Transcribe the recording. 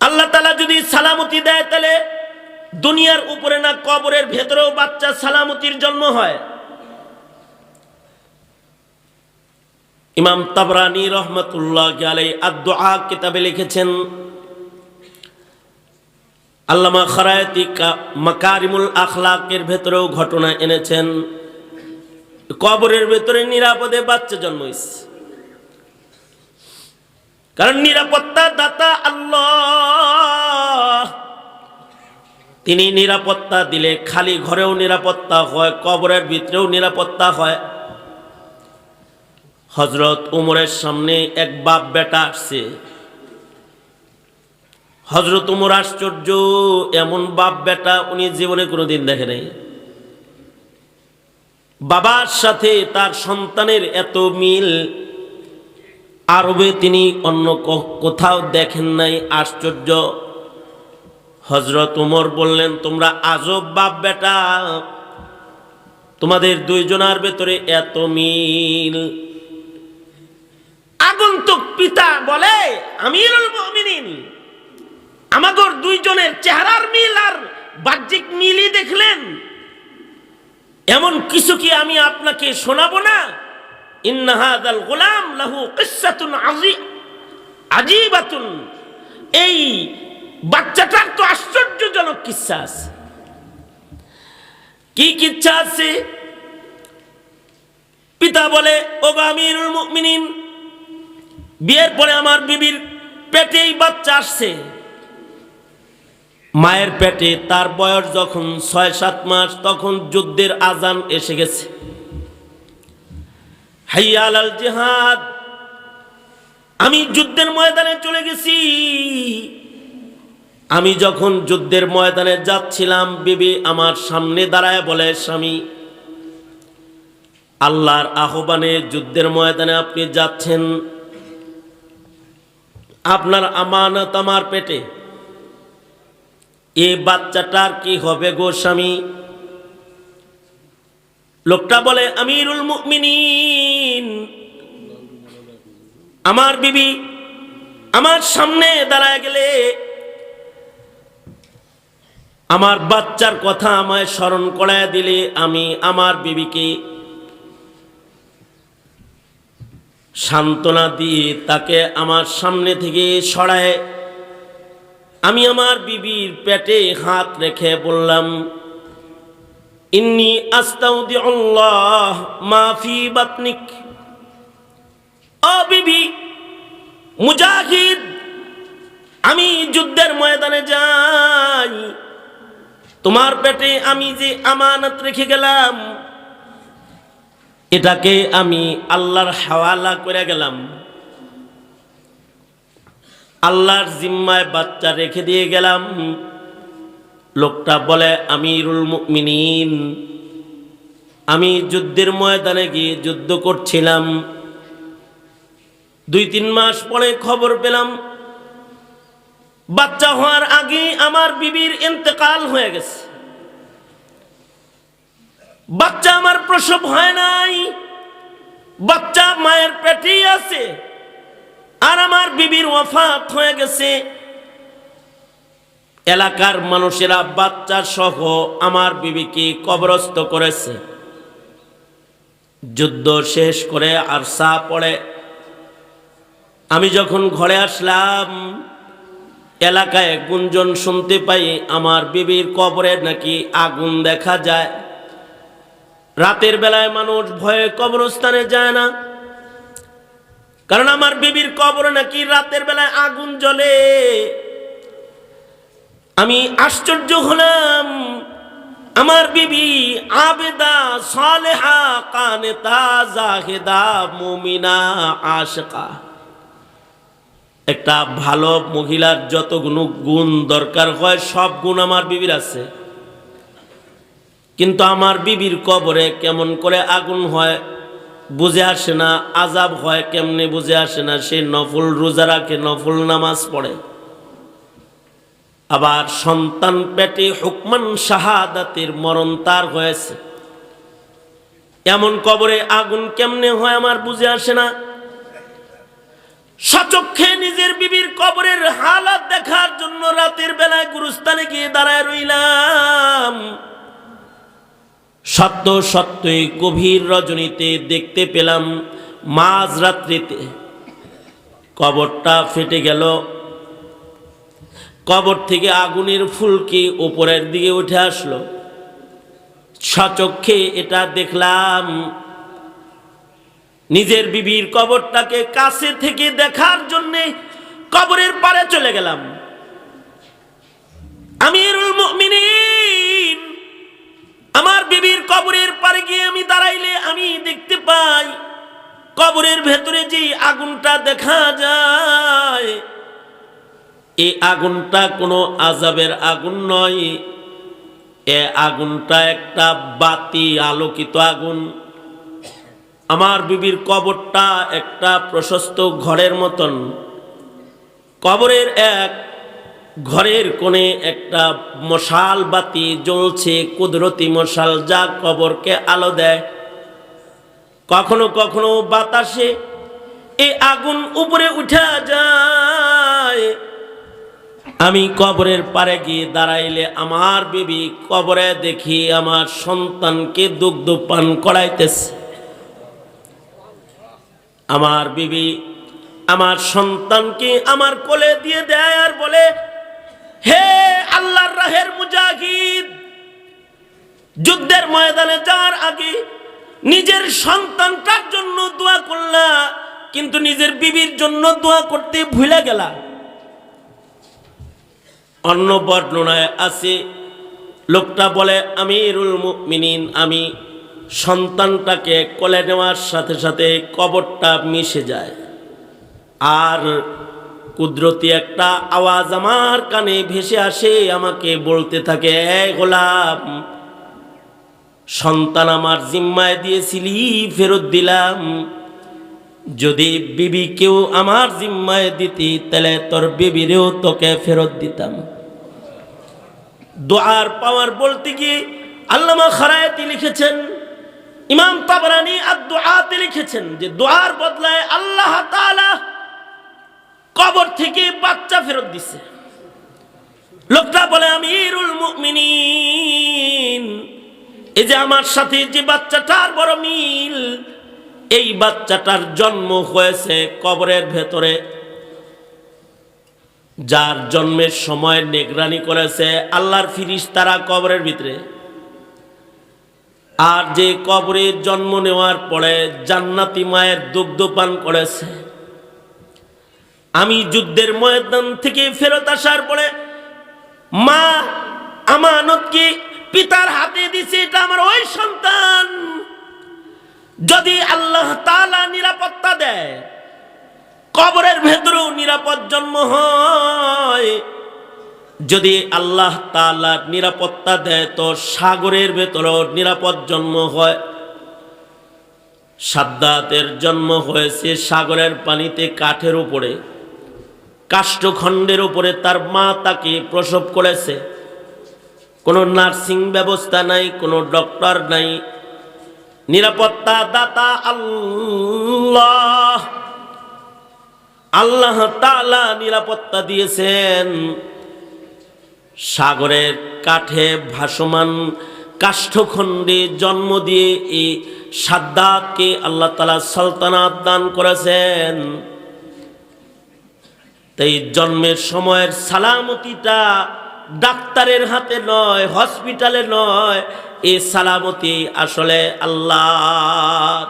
আল্লাহ তালা যদি সালামতি দেয়, তাহলে দুনিয়ার উপরে না কবরের ভেতরেও বাচ্চা সালামতির জন্ম হয়। ইমাম তাবরানি রহমতুল্লাহ আলাই আদুআ কিতাবে লিখেছেন, আল্লামা খরায়তি মাকারিমুল আখলাকের ভেতরেও ঘটনা এনেছেন, কবরের ভেতরে নিরাপদে বাচ্চা জন্মাইছে। কারণ নিরাপত্তা দাতা আল্লাহ। তিনি নিরাপত্তা দিলে খালি ঘরেও নিরাপত্তা হয়, কবরের ভিতরেও নিরাপত্তা হয়। হজরত উমরের সামনে এক বাপ বেটা আসছে। হজরত উমর আশ্চর্য, এমন বাপ বেটা উনি জীবনে কোনোদিন দেখে নাই। বাবার সাথে তার সন্তানের এত মিল আরবে তিনি অন্য কোথাও দেখেন নাই, আশ্চর্য। হজরত উমর বললেন, তোমরা আজব বাপ বেটা। তোমাদের দুইজনার ভেতরে এত মিল। আগন্তুক পিতা বলে মুমিনিন। আমাগর দুইজনের চেহারার মিল আর বাহ্যিক মিলই দেখলেন। এমন কিছু কি আমি আপনাকে শোনাবো না? ইন্নাহাদাল গোলাম লাহু কিসাতুন আজি, আজিবাতুন। এই বাচ্চাটার তো আশ্চর্যজনক কিচ্ছা আছে। কি কিচ্ছা আছে? পিতা বলে ও আমিরুল মুমিনিন, বিয়ের পরে আমার বিবির পেটেই বাচ্চা আসছে। মায়ের পেটে তার বয়স যখন ছয় সাত মাস, তখন যুদ্ধের আজান এসে গেছে। হাইয়াল আল জিহাদ। আমি যুদ্ধের ময়দানে চলে গেছি। আমি যখন যুদ্ধের ময়দানে যাচ্ছিলাম, বিবি আমার সামনে দাঁড়ায় বলে, স্বামী, আল্লাহর আহ্বানে যুদ্ধের ময়দানে আপনি যাচ্ছেন। আপনার আমানত আমার পেটে। এ বাচ্চাটার কি হবে গো স্বামী? লোকটা বলে, আমিরুল আমার বিবি আমার সামনে দাঁড়ায় গেলে আমার বাচ্চার কথা আমায় স্মরণ করায় দিলে আমি আমার বিবিকে সান্ত্বনা দিয়ে তাকে আমার সামনে থেকে সরায়। আমি আমার বিবির পেটে হাত রেখে বললাম ইন্নি আস্তাউদিউল্লাহ মাফি বাতনিক। ও বিবি, মুজাহিদ, আমি যুদ্ধের ময়দানে যাই। তোমার পেটে আমি যে আমানত রেখে গেলাম, এটাকে আমি আল্লাহর হাওয়ালা করে গেলাম। আল্লাহর জিম্মায় বাচ্চা রেখে দিয়ে গেলাম। লোকটা বলে, আমিরুল মুমিনিন, আমি যুদ্ধের ময়দানে গিয়ে যুদ্ধ করছিলাম। দুই তিন মাস পরে খবর পেলাম, বাচ্চা হওয়ার আগে আমার বিবির ইন্তেকাল হয়ে গেছে। বাচ্চা আমার প্রসব হয় নাই, বাচ্চা মায়ের পেটেই আছে, আর আমার বিবির ওয়াফাত হয়ে গেছে। এলাকার মানুষেরা বাচ্চা সহ আমার বিবিকে কবরস্থ করেছে। যুদ্ধ শেষ করে আর সা পড়ে। আমি যখন ঘরে আসলাম, এলাকায় গুঞ্জন শুনতে পাই, আমার বিবির কবরে নাকি আগুন দেখা যায়। রাতের বেলায় মানুষ ভয়ে কবরস্থানে যায় না, কারণ আমার বিবির কবরে নাকি রাতের বেলায় আগুন জ্বলে। আমি আশ্চর্য হলাম। আমার বিবি আবেদা সালেহা কানেতা জাহেদা মুমিনা আশকা। একটা ভালো মহিলার যতগুলো গুণ দরকার হয়, সব গুণ আমার বিবির আছে। কিন্তু আমার বিবির কবরে কেমন করে আগুন হয় বুঝে আসে না, আজাব হয়, কেমনে বুঝে আসে না, সে নফল রোজা রাখে, নফল নামাজ পড়ে। আবার সন্তান পেটে হুকমান শাহাদাতের মরণ তার হয়েছে। এমন কবরে আগুন কেমনে হয় আমার বুঝে আসে না। সচক্ষে নিজের বিবির কবরের হালাত দেখার জন্য রাতের বেলায় গুরুস্থানে গিয়ে দাঁড়ায় রইলাম। সত্য সত্যই গভীর রজনীতে দেখতে পেলাম মাঝ রাত্রিতে কবরটা ফেটে গেল। কবর থেকে আগুনের ফুলকি উপরের দিকে উঠে আসলো। সচক্ষে এটা দেখলাম। নিজের বিবির কবরটাকে কাছে থেকে দেখার জন্যে কবরের পারে চলে গেলাম। আমিরুল মুমিনিন, আমার বিবির কবরের পারে গিয়ে আমি দাঁড়াইলে আমি দেখতে পাই, কবরের ভেতরে যে আগুনটা দেখা যায় এই আগুনটা কোনো আজাবের আগুন নয়। এ আগুনটা একটা বাতি আলোকিত আগুন। আমার বিবির কবরটা একটা প্রশস্ত ঘরের মতন। কবরের এক ঘরের কোণে একটা মশাল বাতি জ্বলছে, কুদরতি মশাল যা কবরকে আলো দেয়। কখনো কখনো বাতাসে এই আগুন উপরে উঠা যায়। আমি কবরের পারে গিয়ে দাঁড়াইলে আমার বিবি কবরে দেখি আমার সন্তানকে দুগ্ধ পান করাইতেছে। আমার বিবি আমার সন্তানকে আমার কোলে দিয়ে দেয় আর বলে, হে আল্লাহর রাহের মুজাহিদ, যুদ্ধের ময়দানে যাওয়ার আগে নিজের সন্তানটার জন্য দোয়া করলা, কিন্তু নিজের বিবির জন্য দোয়া করতে ভুলে গেলা। অন্য বর্ণনায় আছে, লোকটা বলে, আমিরুল মুমিনিন, আমি সন্তানটাকে কোলে নেওয়ার সাথে সাথে কবরটা মিশে যায়। আর কুদরতি একটা আওয়াজ আমার কানে ভেসে আসে, আমাকে বলতে থাকে, "এ গোলাম, সন্তান আমার জিম্মায় দিয়েছিলি, ফেরত দিলাম। যদি বিবি কেউ আমার জিম্মায় দিতি, তাহলে তোর বিবিরেও তোকে ফেরত দিতাম। দোয়ার পাওয়ার বলতে গিয়ে আল্লামা খারায়াতি লিখেছেন, ইমাম তাবরানি আর দোয়াতে লিখেছেন যে দোয়ার বদলায় আল্লাহ তাআলা কবর থেকে বাচ্চা ফেরত দিছে। লোকটা বলে, আমিরুল মুমিনিন, এই যে আমার সাথে যে বাচ্চাটার বড় মিল, এই বাচ্চাটার জন্ম হয়েছে কবরের ভেতরে। যার জন্মের সময় নেগরানি করেছে আল্লাহর ফিরিস তারা কবরের ভিতরে। আর যে কবরে জন্ম নেওয়ার পরে জান্নাতি মায়ের দুগ্ধ পান করেছে। আমি যুদ্ধের ময়দান থেকে ফেরত আসার পরে, মা আমানতকে পিতার হাতে দিছে? এটা আমার ওই সন্তান। যদি আল্লাহ তালা নিরাপত্তা দেয় কবরের ভেতরেও নিরাপদ জন্ম হয়। যদি আল্লাহ তাআলা নিরাপত্তা দেয়, তো সাগরের ভেতরেও নিরাপদ জন্ম হয়। সাদ্দাতের জন্ম হয়েছে সাগরের পানিতে, কাঠের উপরে। কাষ্ঠখণ্ডের উপরে তার মা তাকে প্রসব করেছে। কোনো নার্সিং ব্যবস্থা নাই, কোনো ডক্টর নাই। নিরাপত্তা দাতা আল্লাহ আল্লাহ তালা নিরাপত্তা দিয়েছেন। সাগরের কাঠে ভাসমান কাষ্ঠখণ্ডে জন্ম দিয়ে এই সাদ্দাতকে আল্লাহ তালা সালতানাত দান করেছেন। তাই জন্মের সময়ের সালামতিটা ডাক্তারের হাতে নয়, হসপিটালে নয় এ সালামতি আসলে আল্লাহ